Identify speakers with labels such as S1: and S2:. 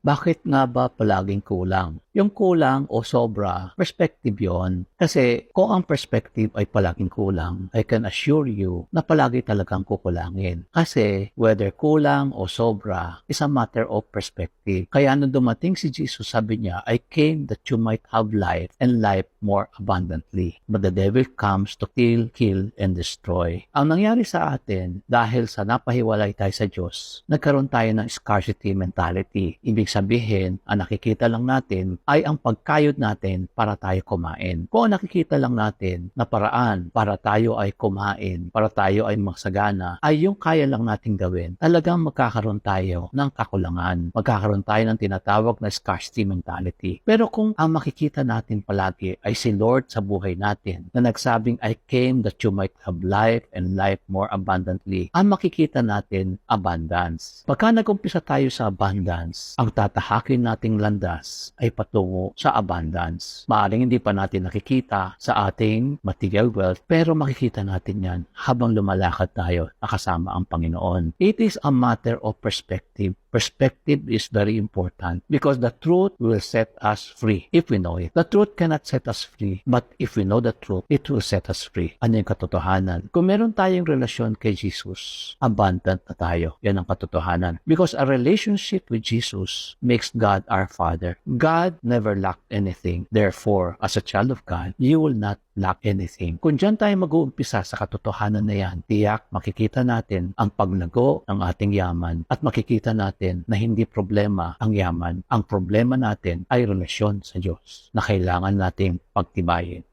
S1: Bakit nga ba palaging kulang? Yung kulang o sobra, perspective yon. Kasi kung ang perspective ay palaging kulang, I can assure you na palagi talagang kukulangin. Kasi whether kulang o sobra is a matter of perspective. Kaya nung dumating si Jesus, sabi niya, I came that you might have life and life more abundantly. But the devil comes to kill, kill, and destroy. Ang nangyari sa atin, dahil sa napahiwalay tayo sa Diyos, nagkaroon tayo ng scarcity mentality. Ibig sabihin, ang nakikita lang natin ay ang pagkayod natin para tayo kumain. Kung ang nakikita lang natin na paraan para tayo ay kumain, para tayo ay magsagana, ay yung kaya lang nating gawin, talagang magkakaroon tayo ng kakulangan. Magkakaroon tayo ng tinatawag na scarcity mentality. Pero kung ang makikita natin palagi ay si Lord sa buhay natin na nagsabing, I came that you might have life and life more abundantly, ang makikita natin abundance. Pagka nag-umpisa tayo sa abundance, ang tatahakin nating landas ay patungo sa abundance. Maaring hindi pa natin nakikita sa ating material wealth, pero makikita natin yan habang lumalakad tayo nakasama ang Panginoon. It is a matter of perspective. Perspective is very important because the truth will set us free if we know it. The truth cannot set us free, but if we know the truth, it will set us free. Ano yung katotohanan? Kung meron tayong relasyon kay Jesus, abundant na tayo. Yan ang katotohanan. Because a relationship with Jesus makes God our Father. God never lacked anything. Therefore, as a child of God, you will not lack anything. Kung dyan tayo mag-uumpisa sa katotohanan na yan, tiyak makikita natin ang paglago ng ating yaman at makikita natin na hindi problema ang yaman. Ang problema natin ay relasyon sa Diyos na kailangan nating pagtibayin.